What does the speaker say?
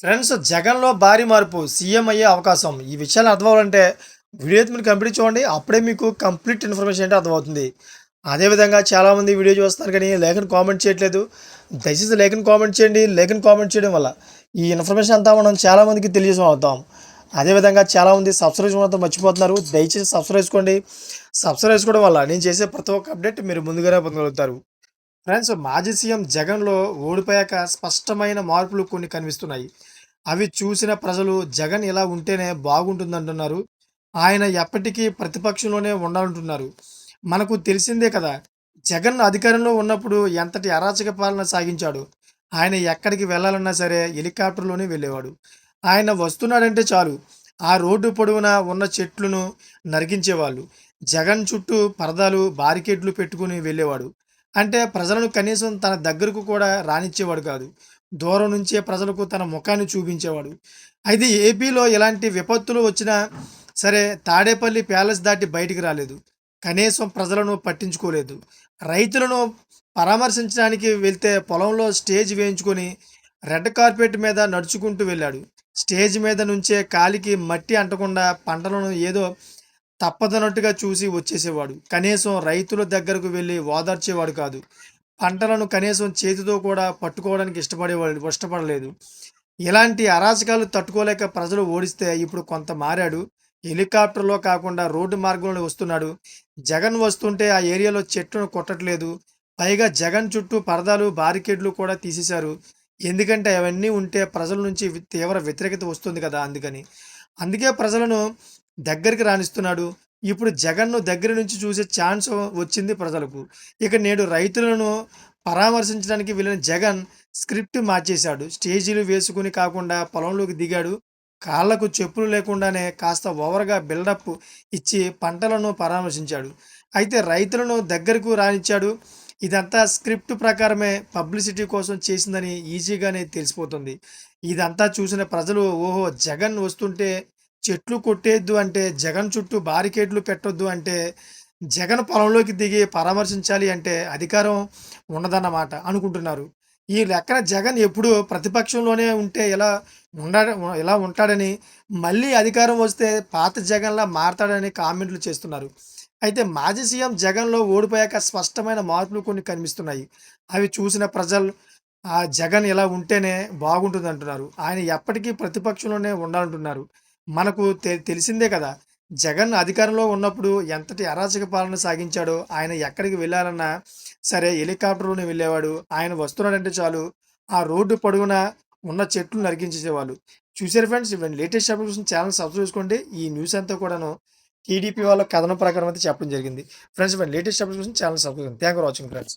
Friends జగన్లో భారీ మార్పు. CM అయ్యే అవకాశం. ఈ విషయాలు అర్థం అవ్వాలంటే వీడియో మీరు కంప్లీట్ చూడండి. అప్పుడే మీకు కంప్లీట్ ఇన్ఫర్మేషన్ అంటే అర్థమవుతుంది. అదేవిధంగా చాలామంది వీడియో చూస్తున్నారు కానీ లేఖను కామెంట్ చేయట్లేదు. దయచేసి లేఖను కామెంట్ చేయండి. లేఖను కామెంట్ చేయడం వల్ల ఈ ఇన్ఫర్మేషన్ అంతా మనం చాలామందికి తెలియజేసాం అదేవిధంగా చాలామంది సబ్స్క్రైబ్ చేయడంతో మర్చిపోతున్నారు. దయచేసి సబ్స్క్రైబ్ చేసుకోండి. సబ్స్క్రైబ్ చేసుకోవడం వల్ల నేను చేసే ప్రతి ఒక్క అప్డేట్ మీరు ముందుగానే పొందగలుగుతారు. ఫ్రెండ్స్ మాజీ సీఎం జగన్లో ఓడిపోయాక స్పష్టమైన మార్పులు కొన్ని కనిపిస్తున్నాయి. అవి చూసిన ప్రజలు జగన్ ఇలా ఉంటేనే బాగుంటుందంటున్నారు. ఆయన ఎప్పటికీ ప్రతిపక్షంలోనే ఉండాలంటున్నారు. మనకు తెలిసిందే కదా జగన్ అధికారంలో ఉన్నప్పుడు ఎంతటి అరాచక పాలన సాగించాడు. ఆయన ఎక్కడికి వెళ్ళాలన్నా సరే హెలికాప్టర్లోనే వెళ్ళేవాడు. ఆయన వస్తున్నాడంటే చాలు ఆ రోడ్డు పొడవునా ఉన్న చెట్లను నరికించేవాళ్ళు. జగన్ చుట్టూ పరదాలు బారికేడ్లు పెట్టుకుని వెళ్ళేవాడు. అంటే ప్రజలను కనీసం తన దగ్గరకు కూడా రానిచ్చేవాడు కాదు. దూరం నుంచే ప్రజలకు తన ముఖాన్ని చూపించేవాడు. అయితే ఏపీలో ఎలాంటి విపత్తులు వచ్చినా సరే తాడేపల్లి ప్యాలెస్ దాటి బయటికి రాలేదు. కనీసం ప్రజలను పట్టించుకోలేదు. రైతులను పరామర్శించడానికి వెళ్తే పొలంలో స్టేజ్ వేయించుకొని రెడ్ కార్పెట్ మీద నడుచుకుంటూ వెళ్ళాడు. స్టేజ్ మీద నుంచే కాలికి మట్టి అంటకుండా పంటలను ఏదో తప్పదన్నట్టుగా చూసి వచ్చేసేవాడు. కనీసం రైతుల దగ్గరకు వెళ్ళి ఓదార్చేవాడు కాదు. పంటలను కనీసం చేతితో కూడా పట్టుకోవడానికి ఇష్టపడేవాడు ఇష్టపడలేదు. ఇలాంటి అరాచకాలు తట్టుకోలేక ప్రజలు ఓడిస్తే ఇప్పుడు కొంత మారాడు. హెలికాప్టర్లో కాకుండా రోడ్డు మార్గంలో వస్తున్నాడు. జగన్ వస్తుంటే ఆ ఏరియాలో చెట్లను కొట్టట్లేదు. పైగా జగన్ చుట్టూ పరదాలు బారికేడ్లు కూడా తీసేశారు. ఎందుకంటే అవన్నీ ఉంటే ప్రజల నుంచి తీవ్ర వ్యతిరేకత వస్తుంది కదా అందుకని. అందుకే ప్రజలను దగ్గరికి రాణిస్తున్నాడు. ఇప్పుడు జగన్ను దగ్గర నుంచి చూసే ఛాన్స్ వచ్చింది ప్రజలకు. ఇక నేడు రైతులను పరామర్శించడానికి వెళ్ళిన జగన్ స్క్రిప్ట్ మార్చేశాడు. స్టేజీలు వేసుకుని కాకుండా పొలంలోకి దిగాడు. కాళ్ళకు చెప్పులు లేకుండానే కాస్త ఓవర్గా బిల్డప్ ఇచ్చి పంటలను పరామర్శించాడు. అయితే రైతులను దగ్గరకు రానిచ్చాడు. ఇదంతా స్క్రిప్ట్ ప్రకారమే పబ్లిసిటీ కోసం చేసిందని ఈజీగానే తెలిసిపోతుంది. ఇదంతా చూసిన ప్రజలు ఓహో జగన్ వస్తుంటే చెట్లు కొట్టేద్దు అంటే జగన్ చుట్టూ బారికేడ్లు పెట్టొద్దు అంటే జగన్ పొలంలోకి దిగి పరామర్శించాలి అంటే అధికారం ఉండదన్నమాట అనుకుంటున్నారు. ఈ లెక్కన జగన్ ఎప్పుడు ప్రతిపక్షంలోనే ఉంటే ఎలా ఉండ ఎలా ఉంటాడని మళ్ళీ అధికారం వస్తే పాత జగన్లా మారతాడని కామెంట్లు చేస్తున్నారు. అయితే మాజీ సీఎం జగన్లో ఓడిపోయాక స్పష్టమైన మార్పులు కొన్ని కనిపిస్తున్నాయి. అవి చూసిన ప్రజలు ఆ జగన్ ఇలా ఉంటేనే బాగుంటుంది అంటున్నారు ఆయన ఎప్పటికీ ప్రతిపక్షంలోనే ఉండాలంటున్నారు. మనకు తె తెలిసిందే కదా. జగన్ అధికారంలో ఉన్నప్పుడు ఎంతటి అరాచక పాలన సాగించాడో ఆయన ఎక్కడికి వెళ్ళాలన్నా సరే హెలికాప్టర్లోనే వెళ్ళేవాడు. ఆయన వస్తున్నాడంటే చాలు. ఆ రోడ్డు పొడవునా ఉన్న చెట్లు నరికించేసేవాళ్ళు. చూసారు ఫ్రెండ్స్ ఇవన్నీ లేటెస్ట్ అప్డేట్స్ ఛానల్ సబ్స్క్రైబ్ చేసుకోండి. ఈ న్యూస్ అంతా కూడాను టీడీపీ వాళ్ళ కథనం ప్రకారం అయితే చెప్పడం జరిగింది. ఫ్రెండ్స్ ఇవన్నీ latest updates channel subscribe thank for watching friends.